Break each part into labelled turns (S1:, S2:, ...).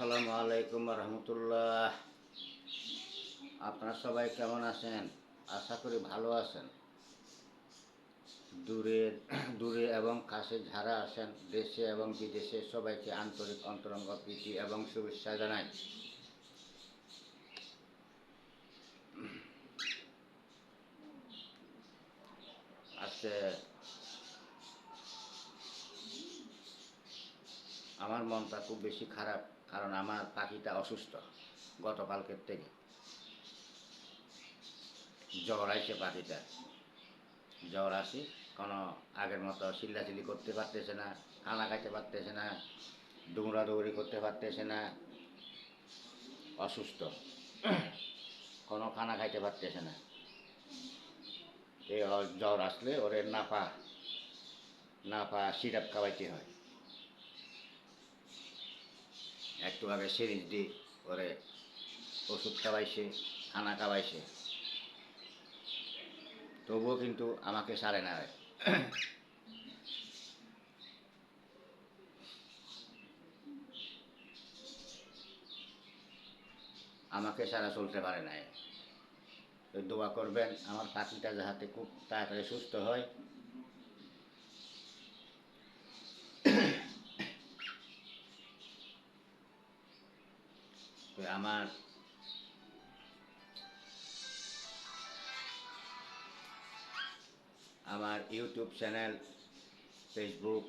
S1: আসসালামু আলাইকুম রহমতুল্লাহ আপনারা সবাই কেমন আছেন? আশা করি ভালো আছেন। দূরে দূরে এবং কাছে যারা আছেন, দেশে এবং বিদেশে সবাইকে আন্তরিক, অন্তরঙ্গ প্রীতি এবং শুভেচ্ছা জানাই। আজকে আমার মনটা খুব বেশি খারাপ। কারণ আমার পাখিটা অসুস্থ গতকালকের থেকে। জ্বর আইছে পাখিটা। জ্বর আসি কোনো আগের মতো চিল্লাচিল্লি করতে পারতেছে না কানা খাইতে পারতেছে না দৌড়াদৌড়ি করতে পারতেছে না, অসুস্থ। কোনো খানা খাইতে পারতেছে না। ওর জ্বর আসলে ওরে নাপা নাপা সিরাপ খাওয়াইতে হয়। একটু আগে সিরিজ দি ওরে ওষুধ খাওয়াইছে, খানা খাওয়াইছে। তবুও কিন্তু আমাকে সারে না। আমাকে সারা চলতে পারে নাই। দোয়া করবেন, আমার পাখিটা যাহাতে খুব তাড়াতাড়ি সুস্থ হয় তো আমার আমার ইউটিউব চ্যানেল ফেসবুক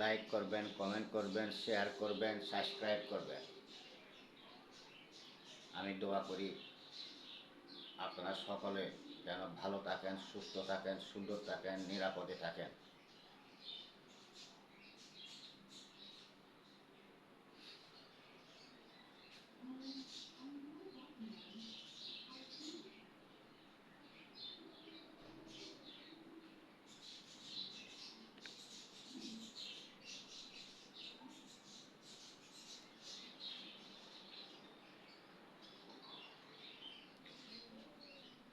S1: লাইক করবেন কমেন্ট করবেন শেয়ার করবেন সাবস্ক্রাইব করবেন। আমি দোয়া করি আপনারা সকলে যেন ভালো থাকেন, সুস্থ থাকেন, সুন্দর থাকেন, নিরাপদে থাকেন।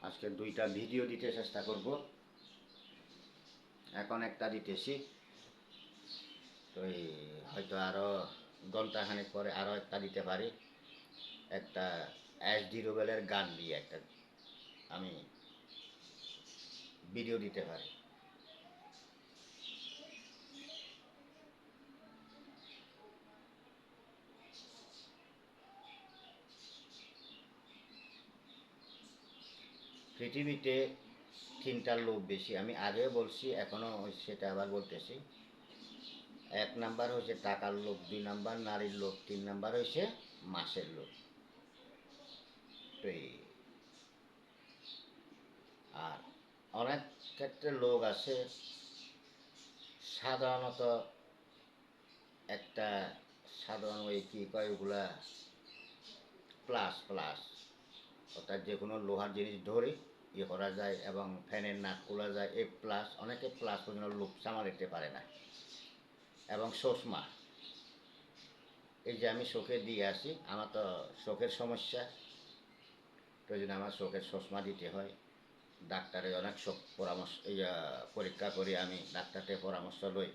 S1: আজকে দুইটা ভিডিও দিতে চেষ্টা করব। এখন একটা দিতেছি। তো হয়তো আরও ঘন্টাখানেক পরে আরও একটা দিতে পারি। একটা এস ডি রোবেলের গান দিয়ে একটা আমি ভিডিও দিতে পারি। পৃথিবীতে তিনটা লোভ বেশি। আমি আগেও বলছি, এখনও সেটা আবার বলতেছি। এক নাম্বার হয়েছে টাকার লোভ, দুই নাম্বার নারীর লোভ, তিন নাম্বার হয়েছে মাসের লোভ। তো আর অনেক ক্ষেত্রে লোক আছে। সাধারণত একটা সাধারণ ওই কী কয় ওগুলা? Plus plus. অর্থাৎ যে কোনো লোহার জিনিস ধরে ইয়ে করা যায় এবং ফ্যানের নাট খোলা যায়, এ প্লাস অনেকে প্লাস পর্যন্ত লোক সামাল দিতে পারে না। এবং চশমা, এই যে আমি চোখে দিয়ে আসি, আমার তো চোখের সমস্যা। প্রয়োজনে আমার চোখের চশমা দিতে হয়। ডাক্তারের অনেক চোখ পরামর্শ, এই পরীক্ষা করে আমি ডাক্তারদের পরামর্শ লই।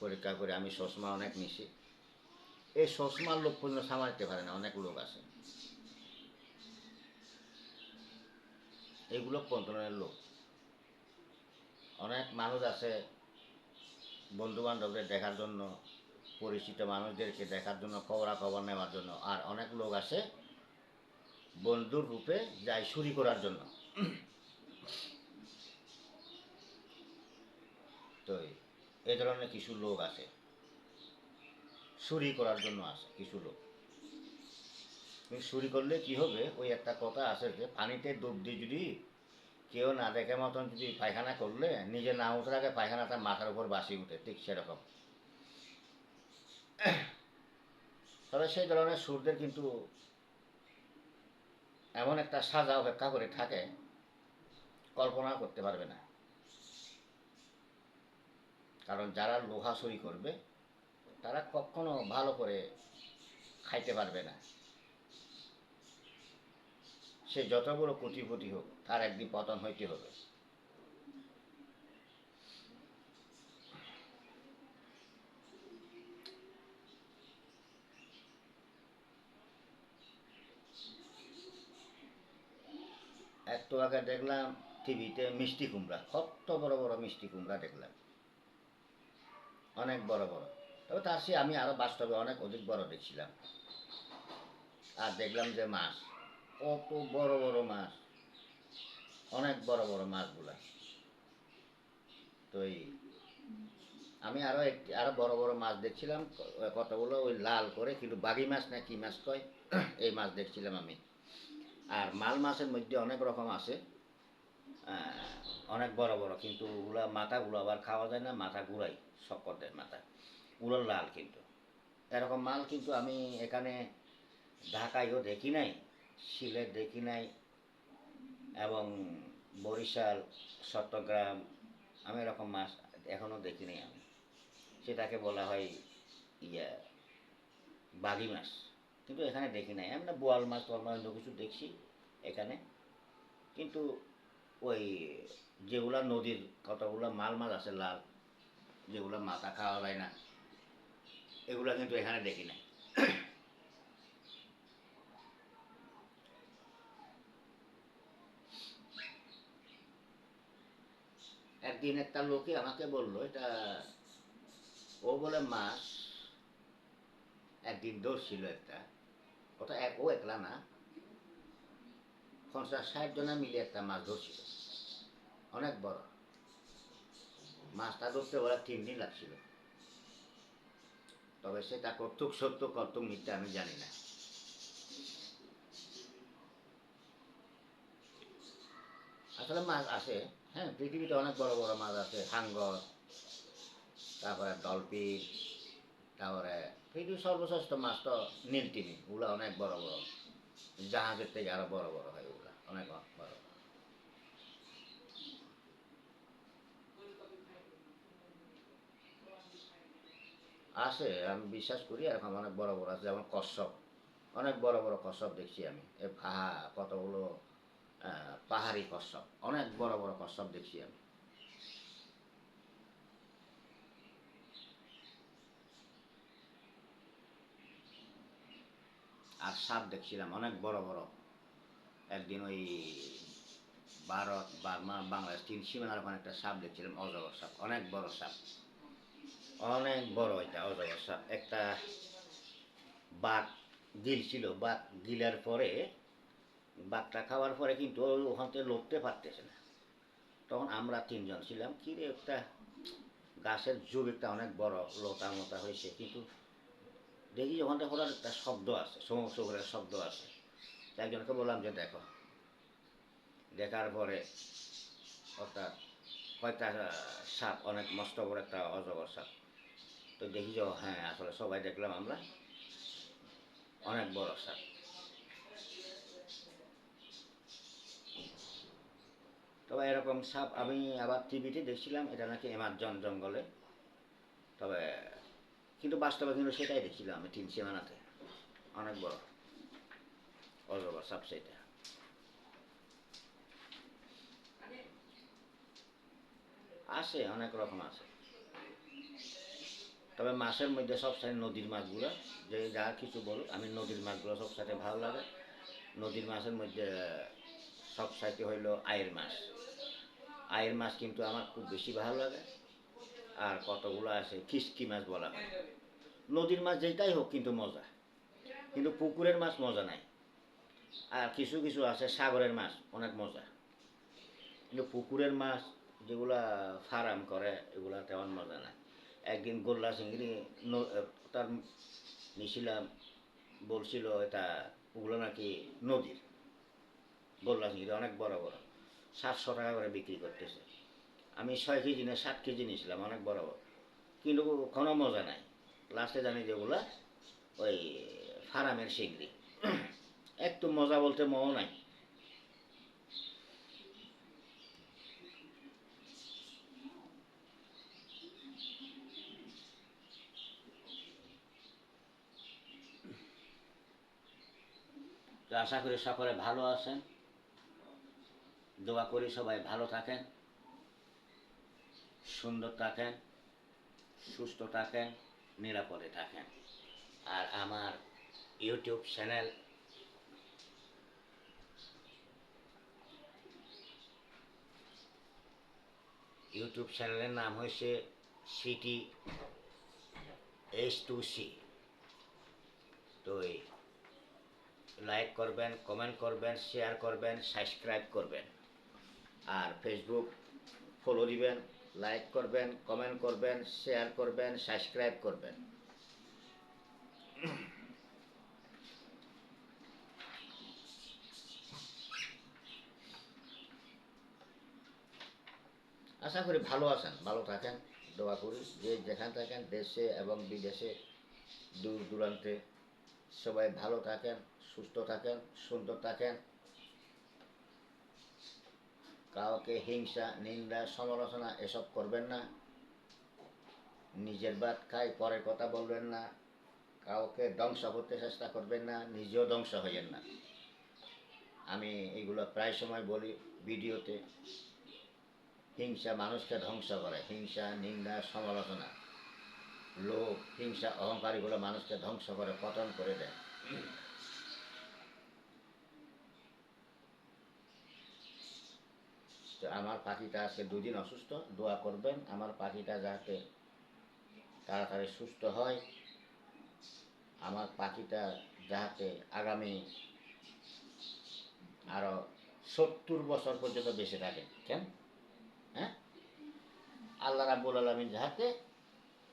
S1: পরীক্ষা করে আমি চশমা অনেক নিছি। এই চশমার লোক পর্যন্ত সামাল দিতে পারে না, অনেক লোক আছে। এগুলো কন্ট্রোলের লোক। অনেক মানুষ আছে বন্ধু বান্ধবদের দেখার জন্য, পরিচিত মানুষদেরকে দেখার জন্য, খবরাখবর নেওয়ার জন্য, আর অনেক লোক আছে বন্ধুর রূপে যায় চুরি করার জন্য। তো এই ধরনের কিছু লোক আছে, চুরি করার জন্য আছে কিছু লোক। তুমি চুরি করলে কি হবে? ওই একটা কথা আছে যে, পানিতে ডুব দিয়ে যদি কেউ না দেখে মতন যদি পায়খানা করলে, নিজে না উঠার আগে পায়খানাটা মাথার উপর বাসি উঠে, ঠিক সেরকম। তবে সেই ধরনের সুরদের কিন্তু এমন একটা সাজা অপেক্ষা করে থাকে কল্পনা করতে পারবে না। কারণ যারা লোহা চুরি করবে, তারা কখনো ভালো করে খাইতে পারবে না। সে যত বড় কোটিপতি হোক, তার একদিন পতন হইতে হবে। একটু আগে দেখলাম টিভিতে মিষ্টি কুমড়া, কত বড় বড় মিষ্টি কুমড়া দেখলাম। অনেক বড় বড়। তবে তার সে আমি আরও বাস্তবে অনেক অধিক বড় দেখছিলাম। আর দেখলাম যে মাছ। কত বড় বড় মাছ? অনেক বড় বড় মাছগুলা। তো এই আমি আরও একটি, আরও বড় বড় মাছ দেখছিলাম, কতগুলো ওই লাল করে, কিন্তু বাগি মাছ না কি মাছ কয়? এই মাছ দেখছিলাম আমি। আর মাল মাছের মধ্যে অনেক রকম আছে। অনেক বড় বড়, কিন্তু ওগুলা মাথাগুলো আবার খাওয়া যায় না, মাথা ঘুরাই শক্কর মাথা। ওগুলো লাল কিন্তু। এরকম মাল কিন্তু আমি এখানে ঢাকায়ও দেখি নাই। সিলেট দেখি নাই এবং বরিশাল, চট্টগ্রাম, আমি এরকম মাছ এখনও দেখি নাই আমি। সেটাকে বলা হয় ইয়া, বাগি মাছ। কিন্তু এখানে দেখি নাই। আমরা বোয়াল মাছ টোয়াল মাছ অন্য কিছু দেখছি এখানে। কিন্তু ওই যেগুলা নদীর কতগুলো মাল মাছ আছে লাল, যেগুলো মাথা খাওয়া যায় না, এগুলা কিন্তু এখানে দেখি নাই। একদিন একটা লোকে আমাকে বলল, এটা ও বলে মাছ একদিন ধরছিল একটা, ওটা এক, ও একলা না, পঞ্চাশ ষাট জনা মিলে একটা মাছ ধরছিল, অনেক বড়। মাছটা ধরতে ওরা তিন দিন লাগছিল। তবে সেটা কর্তুক সত্য কর্তুক মিথ্যা আমি জানি না। আসলে মাছ আছে হ্যাঁ পৃথিবীতে অনেক বড় বড় মাছ আছে, হাঙ্গর, তারপরে ডলফিন, তারপরে পৃথিবীর সর্বশ্রেষ্ঠ মাছ তো নীলতিমি ওগুলো অনেক বড় বড়। জাহাজের থেকে আরও বড় বড় হয় ওগুলা, অনেক বড় আছে আমি বিশ্বাস করি, এরকম অনেক বড় বড় আছে, যেমন কশ্যপ অনেক বড় বড় কশ্যপ দেখছি আমি। এ পাহা কতগুলো পাহাড়ি কশ্যপ অনেক বড় বড় কশ্যপ দেখছি আমি। আর সাপ দেখছিলাম, অনেক বড় বড়। একদিন ওই ভারত বার্মা বাংলাদেশ তিন সীমানার ওখানে একটা সাপ দেখছিলাম, অজগর সাপ, অনেক বড় সাপ। অনেক বড় এটা অজগর সাপ। একটা বাঘ গিল ছিল বাঘ গিলার পরে বাঘটা খাওয়ার পরে কিন্তু ওখান থেকে লড়তে পারতেছে না। তখন আমরা তিনজন ছিলাম, কি রে একটা গাছের একটা অনেক বড়, লতা মতা হয়েছে। কিন্তু দেখি ওখানটা হঠাৎ একটা শব্দ আছে সমস্ত করে শব্দ আছে। একজনকে বললাম যে, দেখো। দেখার পরে অর্থাৎ কয়েকটা সাপ, অনেক মস্ত বড় একটা অজগর সাপ। তো দেখি যে হ্যাঁ আসলে সবাই দেখলাম আমরা, অনেক বড় সাপ। তবে এরকম সাপ, আমি আবার টিভিতে দেখছিলাম, এটা নাকি এমাজন জঙ্গলে। তবে কিন্তু বাস্তবে কিন্তু সেটাই দেখছিলাম আমি তিন সীমানাতে। অনেক বড়। অজগর সাপ সেটা। আছে, অনেক রকম আছে। তবে মাছের মধ্যে সবসাথে নদীর মাছগুলো, যে যা কিছু বলুক, আমি নদীর মাছগুলো সবসাথে ভালো লাগে। নদীর মাছের মধ্যে সব সাইতে হইল আয়ের মাছ। আয়ের মাছ কিন্তু আমার খুব বেশি ভালো লাগে। আর কতগুলো আছে খিসকি মাছ বলা হয়। নদীর মাছ যেটাই হোক কিন্তু মজা। কিন্তু পুকুরের মাছ মজা নাই। আর কিছু কিছু আছে, সাগরের মাছ অনেক মজা। কিন্তু পুকুরের মাছ যেগুলা ফার্ম করে, এগুলা তেমন মজা নাই। একদিন গোল্লা চিংড়ি তার নিছিলাম বলছিল, এটা ওগুলো নাকি নদীর? গোল্লা চিংড়ি অনেক বড় বড়। সাতশো টাকা করে বিক্রি করতেছে। আমি ছয় কেজি না, সাত কেজি নিয়েছিলাম, অনেক বড় বড়। কিন্তু কোনো মজা নাই। লাস্টে জানি যেগুলা ওই ফারামের চিংড়ি একটু মজা বলতে মও নাই। আশা করি সকলে ভালো আছেন। দোয়া করি, সবাই ভালো থাকেন, সুন্দর থাকেন, সুস্থ থাকেন, নিরাপদে থাকেন। আর আমার ইউটিউব চ্যানেল ইউটিউব চ্যানেলের নাম হয়েছে সিটি এইচ টু সি। তো লাইক করবেন, কমেন্ট করবেন, শেয়ার করবেন, সাবস্ক্রাইব করবেন। আর ফেসবুক ফলো দিবেন লাইক করবেন কমেন্ট করবেন শেয়ার করবেন সাবস্ক্রাইব করবেন। আশা করি ভালো আছেন, ভালো থাকেন, দোয়া করি, যে যেখানে থাকেন, দেশে এবং বিদেশে, দূর দূরান্তে সবাই ভালো থাকেন, সুস্থ থাকেন, সুন্দর থাকেন। কাউকে হিংসা, নিন্দা, সমালোচনা এসব করবেন না। নিজের বাদ খাই, পরের কথা বলবেন না। কাউকে ধ্বংস করতে চেষ্টা করবেন না, নিজেও ধ্বংস হইয়েন না। আমি এগুলো প্রায় সময় বলি ভিডিওতে। হিংসা মানুষকে ধ্বংস করে। হিংসা, নিন্দা, সমালোচনা। লোভ হিংসা, অহংকারীগুলো মানুষকে ধ্বংস করে, পতন করে দেয়। তো আমার পাখিটা আজকে দুদিন অসুস্থ, দোয়া করবেন, আমার পাখিটা যাতে তাড়াতাড়ি সুস্থ হয়, আমার পাখিটা যাতে আগামী আরও সত্তর বছর পর্যন্ত বেঁচে থাকে কেন হ্যাঁ? আল্লাহ রাবুল আলমিন যাহাতে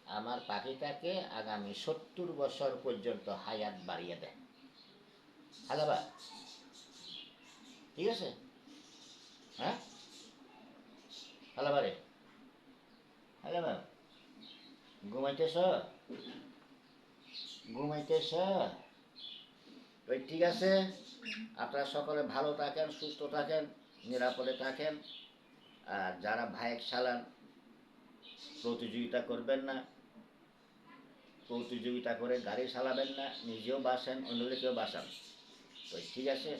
S1: আমার পাখিটাকে আগামী সত্তর বছর পর্যন্ত হায়াত বাড়িয়ে দেয়। হাজাবা ঠিক আছে? হ্যাঁ? হালাবারে হালাবা ঘুমাইতেছ ঘুমাইতেছ ওই ঠিক আছে। আপনারা সকলে ভালো থাকেন, সুস্থ থাকেন, নিরাপদে থাকেন। আর যারা বাইক চালান প্রতিযোগিতা করবেন না, প্রতিযোগিতা করে গাড়ি চালাবেন না, নিজেও বাসেন অন্যদেরকেও বাসান তো ঠিক আছে।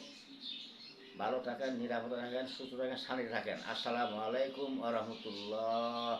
S1: ভালো থাকেন নিরাপদে থাকেন সুস্থ থাকেন শান্তি থাকেন আসসালামু আলাইকুম আ রহমতুল্লাহ।